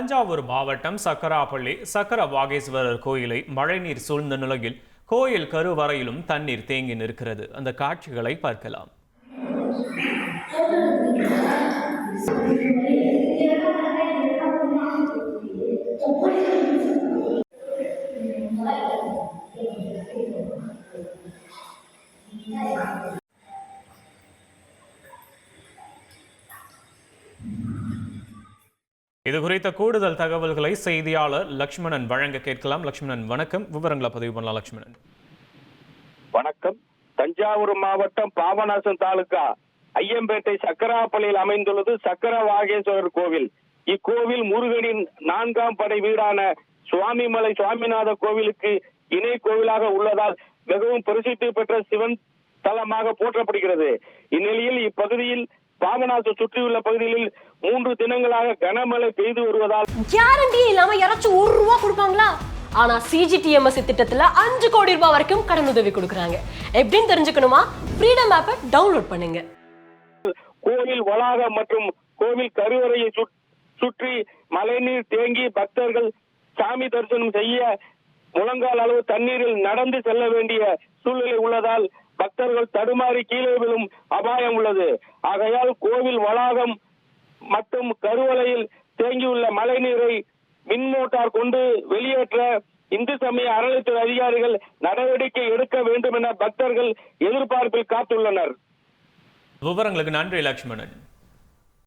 தஞ்சாவூர் மாவட்டம் சக்கராப்பள்ளி சக்கர வாகேஸ்வரர் கோயிலை மழைநீர் சூழ்ந்த நிலையில் கோயில் கருவறையிலும் தண்ணீர் தேங்கி நிற்கிறது. அந்த காட்சிகளை பார்க்கலாம். இது குறித்த கூடுதல் தகவல்களை செய்தியாளர் லக்ஷ்மணன் வழங்க கேட்கலாம். லக்ஷ்மணன் வணக்கம். விவரங்களை பதிவு பண்ணலாம் லக்ஷ்மணன். வணக்கம். தஞ்சாவூர் மாவட்டம் பாபநாசம் தாலுகா ஐயம்பேட்டை சக்கராப்பள்ளியில் அமைந்துள்ளது சக்கர வாகேஸ்வரர் கோவில். இக்கோவில் முருகனின் நான்காம் படை வீடான சுவாமிமலை சுவாமிநாத கோவிலுக்கு இணை கோவிலாக உள்ளதால் மிகவும் பிரசித்தி பெற்ற சிவன் தலமாக போற்றப்படுகிறது. இந்நிலையில் இப்பகுதியில் பாபநாசம் சுற்றியுள்ள பகுதிகளில் மூன்று தினங்களாக கனமழை பெய்து வருவதால் கேரண்டியே இல்லாம யாராச்சும் ஒரு ரூபா கொடுப்பாங்களா? ஆனா சிஜிடிஎம்எஸ் திட்டத்துல அஞ்சு கோடி ரூபாய் வரைக்கும் கடன் உதவி கொடுக்குறாங்க. எப்படின்னு தெரிஞ்சுக்கணுமா? ஃப்ரீடம் ஆப்பை டவுன்லோட் பண்ணுங்க. கோவில் வளாகம் மற்றும் கோவில் கருவறையை சுற்- சுற்றி மழைநீர் தேங்கி பக்தர்கள் சாமி தரிசனம் செய்ய முழங்கால் அளவு தண்ணீரில் நடந்து செல்ல வேண்டிய சூழ்நிலை உள்ளதால் பக்தர்கள் தடுமாறி கீழே விழும் அபாயம் உள்ளது. ஆகையால் கோவில் வளாகம் மற்றும் கருவலையில் தேங்கியுள்ள மழைநீரை மின் மோட்டார் கொண்டு வெளியேற்ற இந்து சமய அறநிலைத்துறை அதிகாரிகள் நடவடிக்கை எடுக்க வேண்டும் என பக்தர்கள் எதிர்பார்ப்பில் காத்துள்ளனர். விவரங்களுக்கு நன்றி லட்சுமணன்